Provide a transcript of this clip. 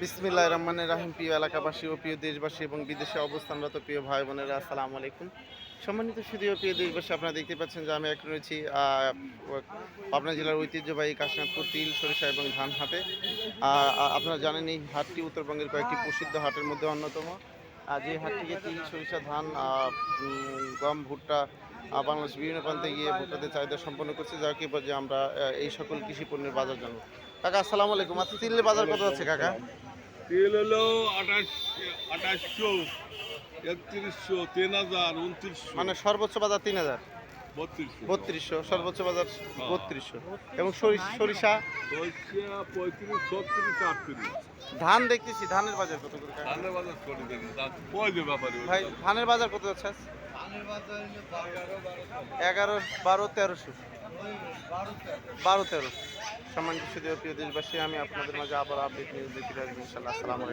বিসমিল্লাহ রহমান রাহিম। প্রিয় এলাকাবাসী ও প্রিয় দেশবাসী এবং বিদেশে অবস্থানরত প্রিয় ভাই বোনেরা, আসসালামু আলাইকুম। সম্মানিত সুদী ও প্রিয় দেশবাসী, আপনারা দেখতে পাচ্ছেন যে আমি এখন রয়েছি পাবনা জেলার ঐতিহ্যবাহী কাশীনাথপুর, তিল, সরিষা এবং ধান হাটে। আপনারা জানেন এই হাটটি উত্তরবঙ্গের কয়েকটি প্রসিদ্ধ হাটের মধ্যে অন্যতম। যে হাট থেকে তিল, সরিষা, ধান গম, ভুট্টা বাংলাদেশ বিভিন্ন প্রান্তে গিয়ে ভোক্তাদের চাহিদা সম্পন্ন করছে। যাকে যে আমরা এই সকল কৃষি পণ্যের বাজার জানব। কাকা, আসসালামু আলাইকুম। আচ্ছা তিলের বাজার কত আছে কাকা? তেল হলো আঠাশ আঠাশশো একত্রিশশো তিন হাজার উনত্রিশশো। মানে সর্বোচ্চ বাজার তিন হাজার। বত্রিশশো। সর্বোচ্চ বাজার বত্রিশশো। এবং সরি- সরিষা? ধান দেখতেছি ধানের বাজার কত করে? ধানের বাজার ভাই ধানের বাজার কত যাচ্ছে? এগারো বারো তেরোশো। বারো তেরো সম্মানিত সুদীয় প্রিয় দেশবাসী আমি আপনাদের মাঝে আবার আপডেট নিউজ দিতে আসব ইনশাল্লাহ আসসালামু